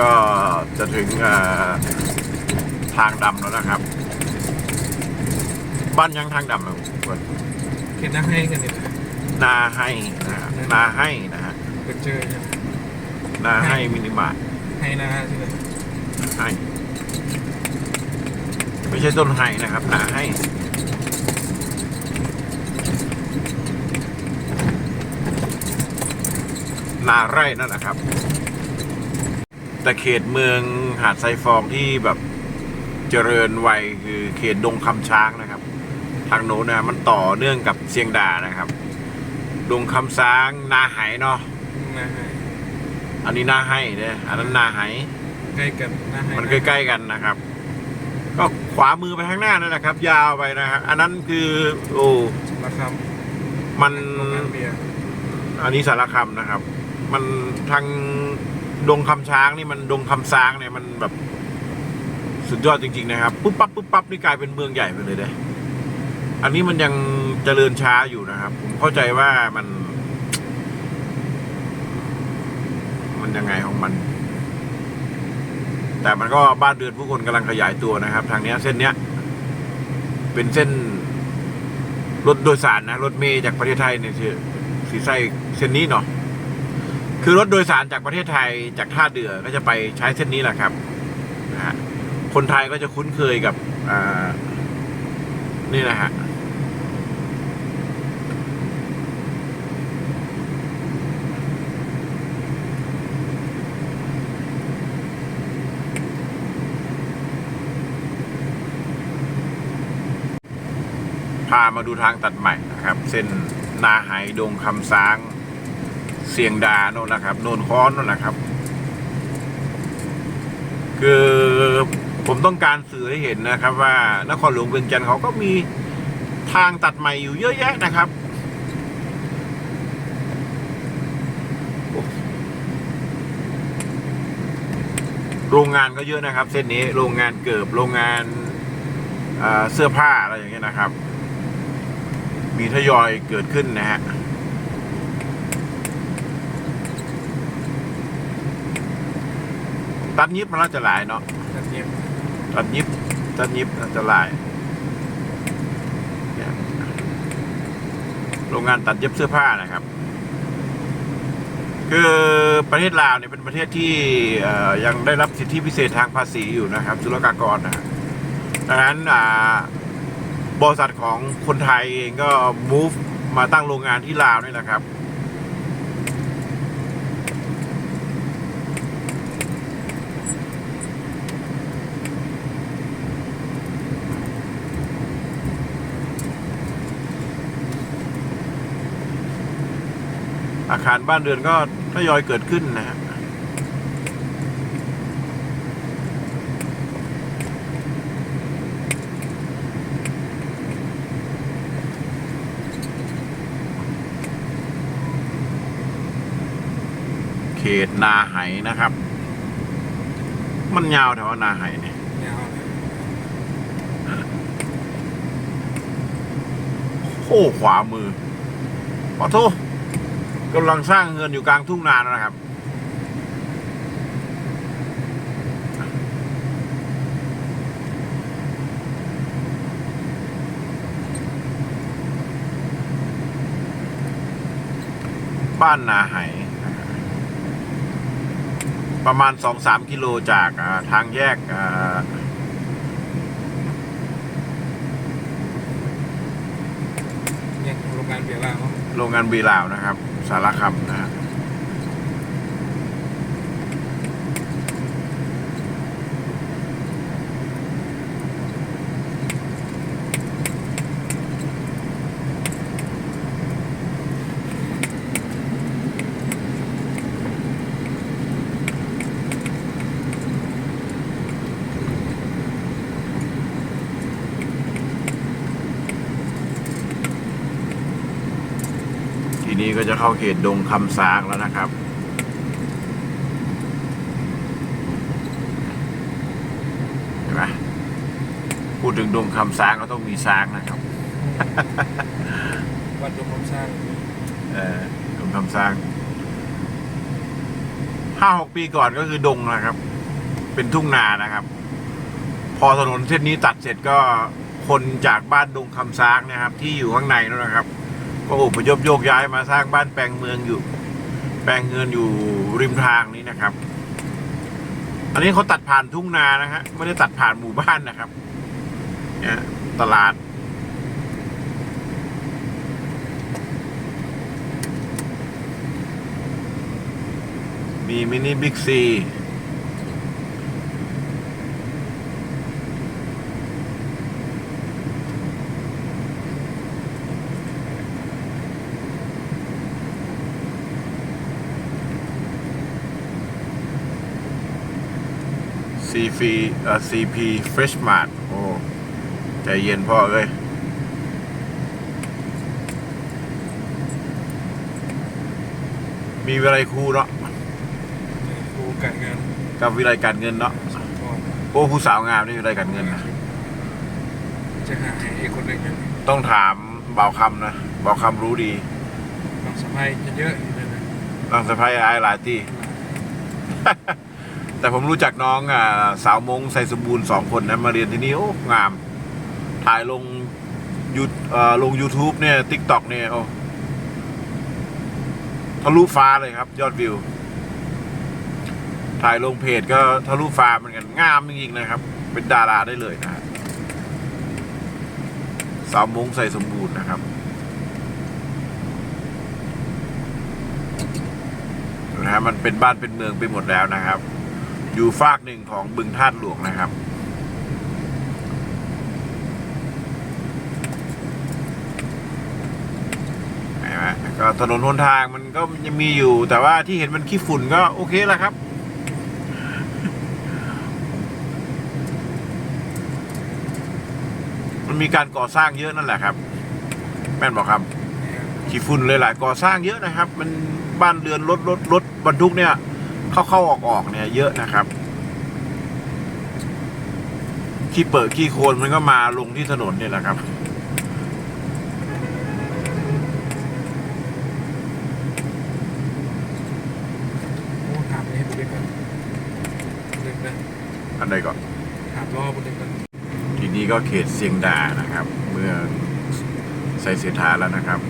ก็จะถึงเอ่อทางดำแล้วนะครับ บ้านยังทางดำนะคุณเขียนหน้าให้กันเนี่ยนะนาให้นะฮะนาให้นะฮะเปิดเจอใช่ไหมนาให้มินิมาร์ทให้หน้าใช่ไหมให้ไม่ใช่ต้นไห้นะครับนาให้นาไร่นั่นแหละครับ แต่เขตเมืองหาดไซฟองที่แบบเจริญวัยคือเขตดงคำช้างนะครับ ทางโน้นนะมันต่อเนื่องกับเชียงดานะครับ ดงคำช้างนาไหเนาะหน้าให้อันนี้นาให้เนี่ยอันนั้นนาไหใกล้กันหน้าให้มันใกล้ๆกันนะครับ ก็ขวามือไปข้างหน้านั่นแหละครับ ยาวไปนะครับอันนั้นคือโอ้ราคามันโรงงานเบียร์อันนี้สารคำนะครับ มันทาง ดงคำช้างนี่มันดงคำช้างเนี่ยมันแบบ สุดยอดจริง ๆ นะครับปุ๊บปั๊บปุ๊บปั๊บนี่กลายเป็นเมืองใหญ่ไปเลยเด้อันนี้มันยังเจริญช้าอยู่นะครับ ผมเข้าใจว่ามัน มันยังไงของมัน แต่มันก็บ้านเรือนผู้คนกำลังขยายตัวนะครับ ทางเนี้ยเส้นเนี้ย เป็นเส้นรถโดยสารนะ รถเมย์จากประเทศไทยเนี่ยคือสีไส้เส้นนี้เนาะ คือรถโดยสารจากประเทศไทยจากท่าเดือก็จะไปใช้เส้นนี้แหละครับนะฮะคนไทยก็จะคุ้นเคยกับอ่านี่นะฮะพามาดูทางตัดใหม่นะครับ เส้นนาไหดงคำซ้าง เสียงดาโน่นนะครับโน่นค้อนโน่นนะครับ คือผมต้องการสื่อให้เห็นนะครับว่านครหลวงเวียงจันทร์เขาก็มีทางตัดใหม่อยู่เยอะแยะนะครับโรงงานก็เยอะนะครับ เส้นนี้โรงงานเกิบโรงงานอ่าเสื้อผ้าอะไรอย่างเงี้ยนะครับ มีทยอยเกิดขึ้นนะฮะ ตัดยิบมันน่าจะหลายเนาะกระเทียมตัดยิบตัดยิบน่าจะหลายเนี่ยโรงงานตัดเย็บเสื้อผ้านะครับ คือประเทศลาวเนี่ยเป็นประเทศที่เอ่อยังได้รับสิทธิพิเศษทางภาษีอยู่นะครับศุลกากรนะฮะดังนั้นอ่าบริษัทของคนไทยเองก็ move มาตั้งโรงงานที่ลาวนี่นะครับาคารบ้านเรือนก็ทยอยเกิดขึ้นนะฮะเขตนาไหนะครับ มันยาวแถวนาไหเนี่ยยาวเลยโอ้ขวามือขอโทษ กำลังสร้างเงินอยู่กลางทุ่งนานะครับ บ้านนาไหประมาณสองสามกิโลจากอ่าทางแยกอ่าเนี่ยโรงงานเบียร์ลาวโรงงานบีลาวนะครับ สารคำนะฮะที นี้ก็จะเข้าเขตดงคำซากแล้วนะครับ เห็นไหมพูดถึงดงคำซางก็ต้องมีซากนะครับ วัดดงคำสร้างเออดงคำซางห้าหกปีก่อนก็คือดงนะครับ เป็นทุ่งนานะครับ พอถนนเส้นนี้ตัดเสร็จก็คนจากบ้านดงคำซากเนะครับ ที่อยู่ข้างในนั่นนะครับ ก็อพยพโยกย้ายมาสร้างบ้านแปลงเมืองอยู่ แปลงเงินอยู่ริมทางนี้นะครับ อันนี้เขาตัดผ่านทุ่งนานะฮะไม่ได้ตัดผ่านหมู่บ้านนะครับเนี่ยตลาด มีมินิบิ๊กซี ซีฟีเอ่อซีพีเฟรชมาร์ทโอ้ ใจเย็นพ่อเอ้ยมีวิไลครูเนาะครูการงานกับวิไลการเงินเนาะพ่อโอ้ผู้สาวงามนี่วิไลการเงินนะจะหาให้อีกคนหนึ่งกันต้องถามเบาคำนะเบาคำรู้ดีน้องสะพ้ายเยอะๆอยู่เลยนะน้องสะพ้ายอายหลายที่ แต่ผมรู้จักน้องอ่าสาวมงใส่สมบูรณ์สองคนนะมาเรียนที่นี่โอ้งาม ถ่ายลงยูต่อลง YouTube เนี่ย TikTok เนี่ยโอ้ทะลุฟ้าเลยครับ ยอดวิว ถ่ายลงเพจก็ทะลุฟ้าเหมือนกันงามจริงๆนะครับ เป็นดาราได้เลยนะฮะสาวมงใส่สมบูรณ์นะครับนะฮะมันเป็นบ้านเป็นเมืองไปหมดแล้วนะครับ อยู่ฝากหนึ่งของบึงท่าตุหลวงนะครับเห็นไหมก็ถนนหนทางมันก็ยังมีอยู่ แต่ว่าที่เห็นมันขี้ฝุ่นก็โอเคแล้วครับมันมีการก่อสร้างเยอะนั่นแหละครับ แม่นบอกครับขี้ฝุ่นเลยหลายก่อสร้างเยอะนะครับ มันบ้านเรือนรถรถรถบรรทุกเนี่ย เข้าเข้าออกออกเนี่ยเยอะนะครับขี้เปิดขี้โคลนมันก็มาลงที่ถนนเนี่ยแหละครับ โอ้ถามให้บุเรกันเล็กนะอันใดก่อน ถามรอบุเรกันทีนี้ก็เขตเซียงดานะครับ เมื่อใส่เสถาแล้วนะครับ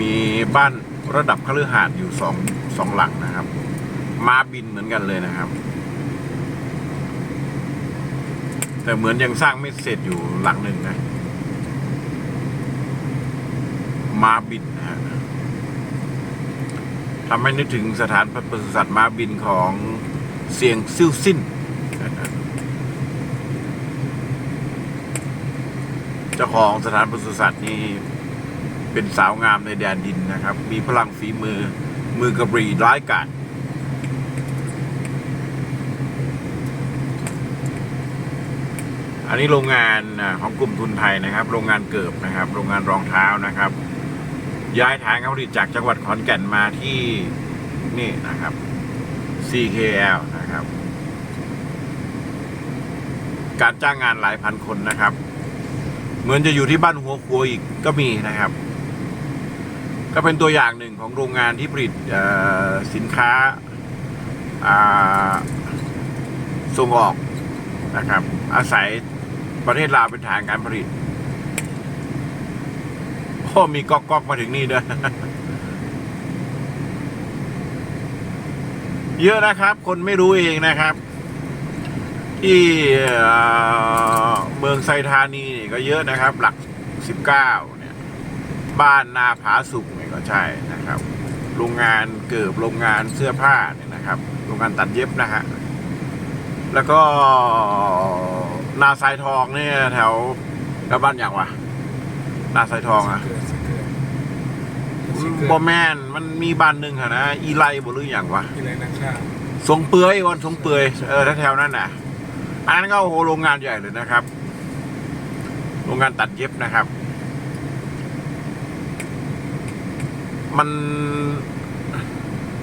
มี บ้านระดับคฤหาสน์อยู่สองสองหลังนะครับ มาบินเหมือนกันเลยนะครับ แต่เหมือนยังสร้างไม่เสร็จอยู่หลังหนึ่งนะ มาบินนะฮะทำให้นึกถึงสถานปศุสัตว์มาบินของเสียงซิ่วสิ้น เจ้าของสถานปศุสัตว์นี่ เป็นสาวงามในแดนดินนะครับ มีพลังฝีมือ มือกระบรีร้ายกาจอันนี้โรงงานของกลุ่มทุนไทยนะครับ โรงงานเกิบนะครับ โรงงานรองเท้านะครับ ย้ายฐานการผลิตจากจังหวัดขอนแก่นมาที่นี่นะครับ CKL นะครับ การจ้างงานหลายพันคนนะครับ เหมือนจะอยู่ที่บ้านหัวครัวอีกก็มีนะครับ ก็เป็นตัวอย่างหนึ่งของโรงงานที่ผลิตสินค้าส่งออกนะครับ อาศัยประเทศลาวเป็นฐานการผลิตโอ้มีก๊อกก๊อกมาถึงนี่ด้วยเยอะนะครับ คนไม่รู้เองนะครับ ที่เมืองไซธานีนี่ก็เยอะนะครับ หลักสิบเก้า บ้านนาผาสุกเนี่ยก็ใช่นะครับ โรงงานเกิบโรงงานเสื้อผ้าเนี่ยนะครับ โรงงานตัดเย็บนะฮะแล้วก็นาทรายทองเนี่ยแถวกับบ้านอย่างวะนาทรายทองอะเกิดสิเกิดสิเกิดบอแมนมันมีบ้านหนึ่งอะนะอีไลบ่หรืออย่างวะที่ไรนักข่าวทรงเปื่อยวันทรงเปื่อยเออแถวๆนั้นน่ะ อันนั้นก็โอ้โหโรงงานใหญ่เลยนะครับ โรงงานตัดเย็บนะครับ มัน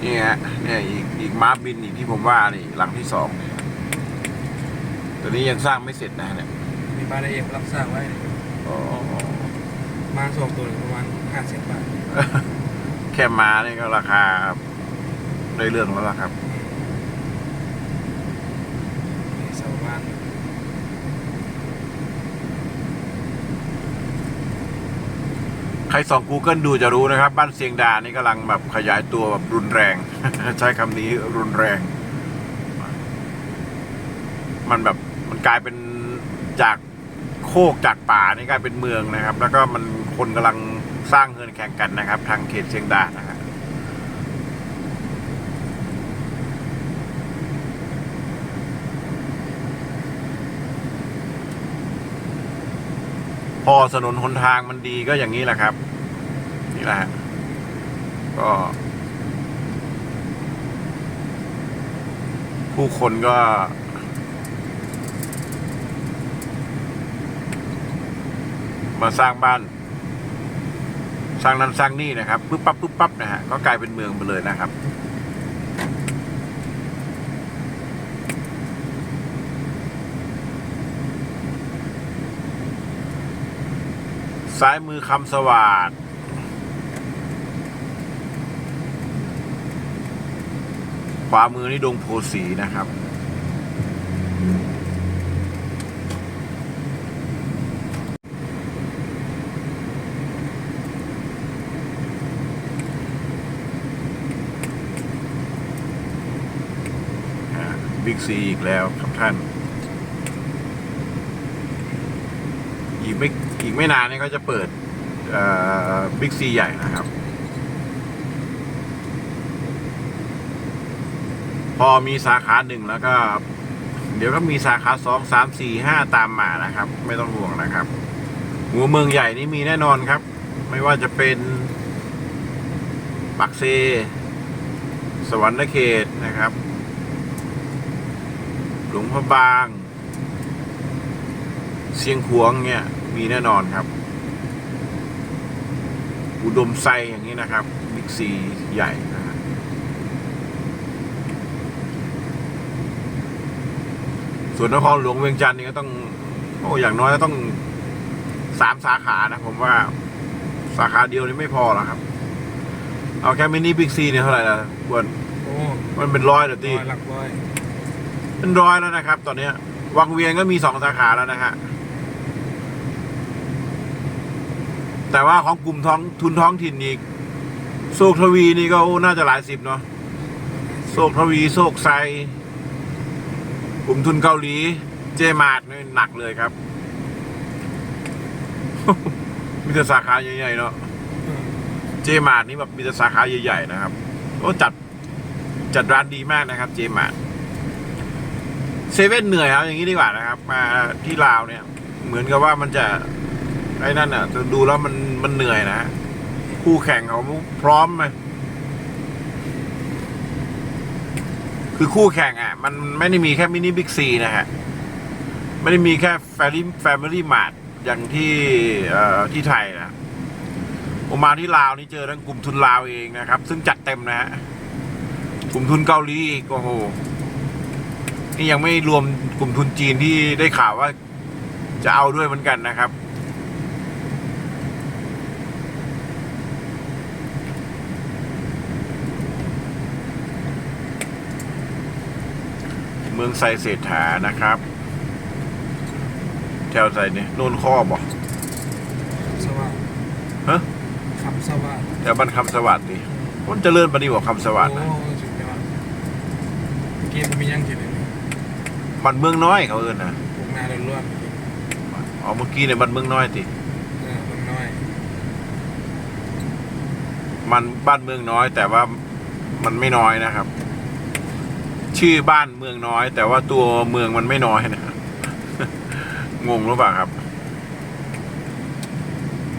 เนี่ยเนี่ยอีกอีกม้าบินอีกที่ผมว่านี่หลังที่สองเนี่ยตอนนี้ยังสร้างไม่เสร็จนะเนี่ยมีบ้านละเอียดรับสร้างไว้อ๋อมาสองตัวประมาณห้าสิบบาท แค่มานี่ก็ราคาได้เรื่องแล้วล่ะครับ นี่เสาบ้าน ใครส่อง Google ดูจะรู้นะครับ บ้านเซียงดานี่กำลังแบบขยายตัวแบบรุนแรง ใช้คำนี้รุนแรง มันแบบมันกลายเป็นจากโคกจากป่านี่กลายเป็นเมืองนะครับ แล้วก็มันคนกำลังสร้างเงินแข่งกันนะครับ ทางเขตเชียงดานะครับ พอถนนหนทางมันดีก็อย่างนี้แหละครับ นี่แหละก็ ผู้คนก็ มาสร้างบ้าน สร้างนั้นสร้างนี่นะครับปุ๊บปั๊บปุ๊บปั๊บนะฮะก็กลายเป็นเมืองไปเลยนะครับ ซ้ายมือคำสวัสดขวามือนี่ดงโพสีนะครับบิ๊กซีอีกแล้วครับท่าน อีกไม่ อีกไม่นานนี้ก็จะเปิดบิ๊กซีใหญ่นะครับ พอมีสาขาหนึ่งแล้วก็ เดี๋ยวก็มีสาขาสองสามสี่ห้าตามมานะครับ ไม่ต้องห่วงนะครับหัวเมืองใหญ่นี่มีแน่นอนครับ ไม่ว่าจะเป็นปักเซ สวรรค์เขตนะครับ หลวงพระบางเชียงขวงเนี่ย มีแน่นอนครับ อุดมไซอย่างนี้นะครับบิ๊กซีใหญ่นะฮะส่วนนครหลวงเวียงจันทร์นี่ก็ต้อง โอ้อย่างน้อยก็ต้องสามสาขานะ ผมว่าสาขาเดียวนี่ไม่พอหรอกครับ เอาแค่มินิบิ๊กซีเนี่ยเท่าไหร่ละควรโอ้มันเป็นร้อยเหรอตีร้อยหลักร้อยเป็นร้อยแล้วนะครับ ตอนเนี้ยวังเวียงก็มีสองสาขาแล้วนะฮะ แต่ว่าของกลุ่มท้องทุนท้องถิ่นอีกโศกทวีนี่ก็น่าจะหลายสิบเนาะโศกทวีโศกไซกลุ่มทุนเกาหลีเจมาร์นี่หนักเลยครับ มีแต่สาขาใหญ่ๆเนาะเจมาร์นี่แบบมีแต่สาขาใหญ่ๆนะครับโอ้จัดจัดร้านดีมากนะครับ เจมาร์เซเว่นเหนื่อยครับอย่างนี้ดีกว่านะครับ มาที่ลาวเนี่ย เหมือนกับว่ามันจะ ไอ้นั่นอะดูแล้วมันมันเหนื่อยนะ คู่แข่งเขาพร้อมไหมคือคู่แข่งอะ มันไม่ได้มีแค่มินิบิ๊กซีนะฮะ ไม่ได้มีแค่แฟมิลี่แฟมิลี่มาร์ทอย่างที่เอ่อที่ไทยนะผมมาที่ลาวนี่เจอทั้งกลุ่มทุนลาวเองนะครับ ซึ่งจัดเต็มนะฮะกลุ่มทุนเกาหลีอีกโอ้โหนี่ยังไม่รวมกลุ่มทุนจีนที่ได้ข่าวว่าจะเอาด้วยเหมือนกันนะครับ มืองไซเศรษฐานะครับ แถวไซเนี่ยโนนข้อบอกสวัสดิ์ฮะคำสวัสดิ์แถวบ้านคำสวัสดิ์ดิมันเจริญปฏิบัติคำสวัสดิ์นะโอ้สุดยอดเกมมันมียังกินเลยมันเมืองน้อยเขาเอินนะพวกนาล้วนอ๋อเมื่อกี้เนี่ยมันเมืองน้อยติๆเออมันน้อยมันบ้านเมืองน้อยแต่ว่ามันไม่น้อยนะครับ ชื่อบ้านเมืองน้อย แต่ว่าตัวเมืองมันไม่น้อยนะครับงงหรือเปล่าครับ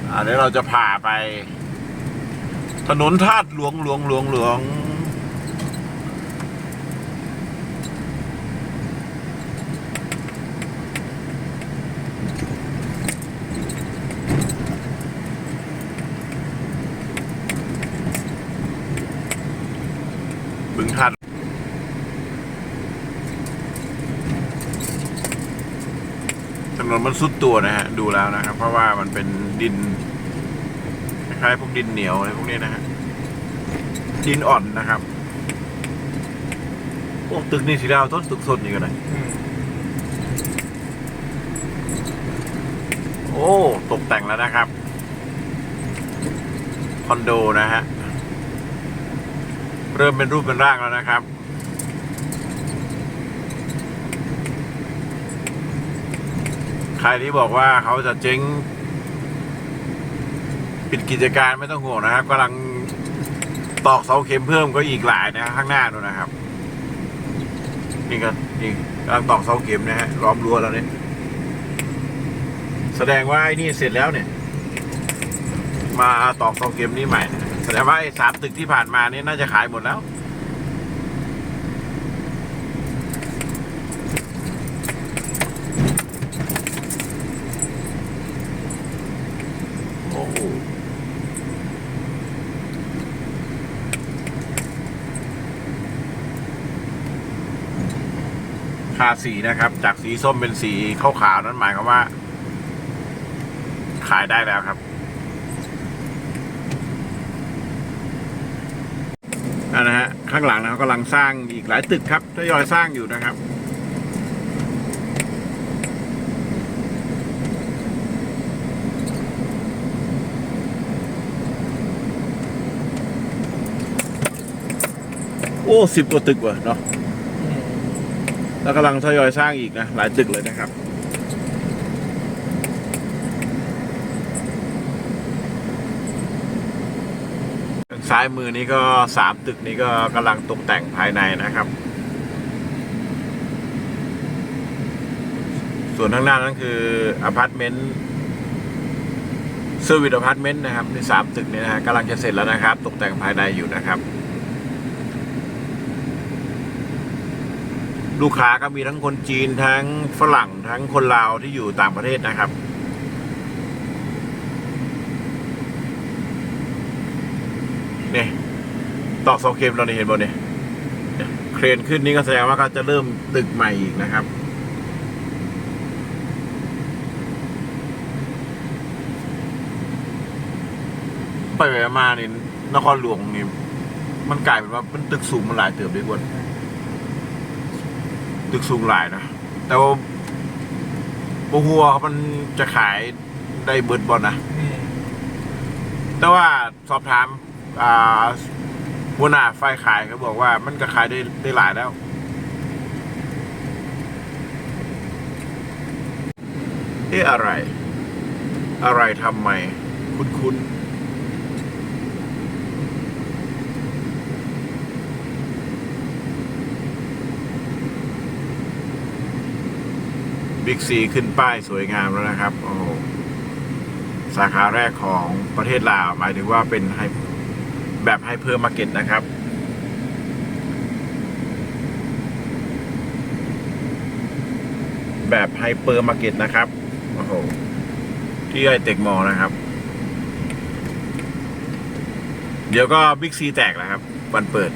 อ่าเดี๋ยวเราจะผ่าไป ถนนธาตุหลวงหลวงหลวงหลวง บึงธาตุ นมันซุดตัวนะฮะ ดูแล้วนะครับ เพราะว่ามันเป็นดินคล้ายๆพวกดินเหนียวอะไรพวกนี้นะฮะ ดินอ่อนนะครับ พวกตึกนี่สีดาวต้นตึกสดนี่กันเลยอืมโอ้ ตกแต่งแล้วนะครับ คอนโดนะฮะ เริ่มเป็นรูปเป็นร่างแล้วนะครับ ใค รที่บอกว่าเขาจะเจ๊ง ปิดกิจการไม่ต้องห่วงนะครับกำลังตอกเสาเข็มเพิ่มก็อีกหลายนะข้างหน้านู่นนะครับ นี่ก็นี่กำลังตอกเสาเข็มนะฮะล้อมรั้วแล้วเนี่ยแสดงว่าไอ้นี่เสร็จแล้วเนี่ย มาตอกเสาเข็มนี่ใหม่แสดงว่าไอ้สามตึกที่ผ่านมานี่น่าจะขายหมดแล้วาสีนะครับ จากสีส้มเป็นสีขาวๆนั้นหมายความว่า ขายได้แล้วครับอันนะฮะข้างหลังนะครับกำลังสร้างอีกหลายตึกครับทยอยสร้างอยู่นะครับโอ้สิบกว่าตึกว่ะเนาะ แล้วกำลังทยอยสร้างอีกนะ หลายตึกเลยนะครับ ซ้ายมือนี้ก็สามตึกนี้ก็กำลังตกแต่งภายในนะครับ ส่วนข้างหน้านั้นคืออพาร์ตเมนต์เซอร์วิสอพาร์ตเมนต์นะครับในสามตึกนี้นะฮะกำลังจะเสร็จแล้วนะครับ ตกแต่งภายในอยู่นะครับ ลูกค้าก็มีทั้งคนจีนทั้งฝรั่งทั้งคนลาวที่อยู่ต่างประเทศนะครับ เนี่ยตอกเสาเข็มเราเนี่ยเห็นบนเนี่ยเครนขึ้นนี่ก็แสดงว่าก็จะเริ่มตึกใหม่อีกนะครับ ไปไปมานี่นครหลวงนี่มันกลายเป็นว่ามันตึกสูงมันหลายเติบด้วยกวน ตึกสูงหลายนะ แต่ว่าบหัวามันจะขายได้เบิดบอลนะ แต่ว่าสอบถาม อ่าหัวหน้าไฟขายเขาบอกว่ามันก็ขายได้ได้หลายแล้ว เอ๊ะอะไร อะไรทำไม คุ้นคุ้ บิ๊กซีขึ้นป้ายสวยงามแล้วนะครับ โอ้โหสาขาแรกของประเทศลาว หมายถึงว่าเป็นไฮแบบไฮเพอร์มาร์เก็ตนะครับ แบบไฮเปอร์มาร์เก็ตนะครับ โอ้โห ที่ไอเทคมอลนะครับ เดี๋ยวก็บิ๊กซีแตกแล้วครับ วันเปิด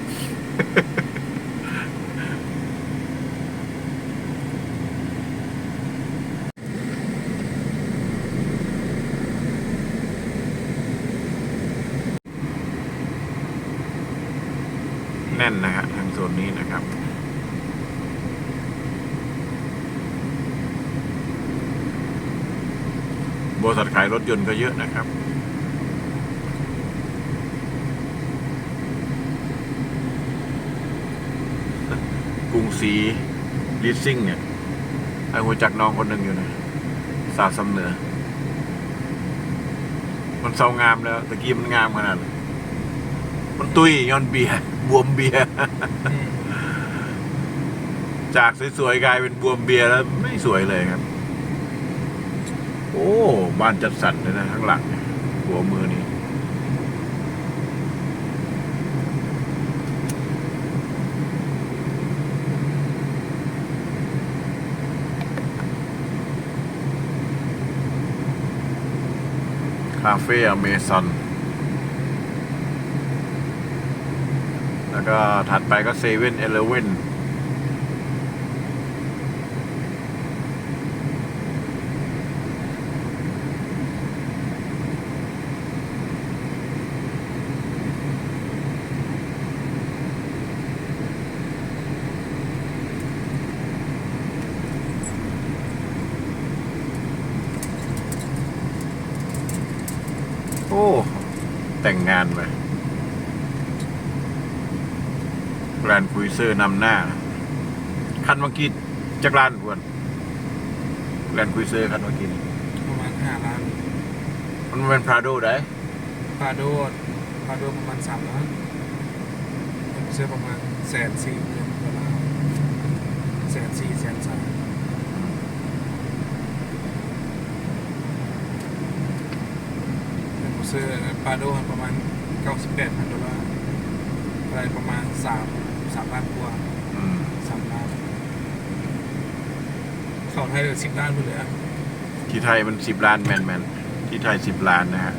แน่นนะฮะทางโซนนี้นะครับ บริษัทขา ยรถยนต์ก็เยอะนะครับ กรุงศรีลิสซิ่งเนี่ยไอ้หัวจักน้องคนหนึ่งอยู่นะสาสำเหนือ มันเศร้างามแล้วตะกี้มันงามขนาดไหนมันตุยย้อนเบียร์บวมเบียร์อืมจากสวยๆกลายเป็นบวมเบียร์แล้วไม่สวยเลยครับ โอ้บ้านจัดสรรเลยนะข้างหลังหัวมือนี่คาเฟ่อเมซอน แล้วก็ถัดไปก็เซเว่นเอเลเว่น โอ้ แต่งงานไปแกรนด์คุยเซอร์นำหน้า คันเมื่อกี้จักรล้านควรแกรนด์คุยเซอร์คันเมื่อกี้นี่ประมาณห้าล้านมันเป็นพราโดได้พาโดพาโดประมาณสามล้านเสื้อประมาณแสนสี่เงินดอลลาร์แสนสี่แสนสามเสื้อปาโดประมาณเก้าสิบแปดพันดอลลาร์อะไรประมาณสาม สามล้านกว่าอืมสามล้านเข้าไทยเลยสิบล้านไปเลยอะที่ไทยมันสิบล้านแมนแมนที่ไทยสิบล้านนะฮะ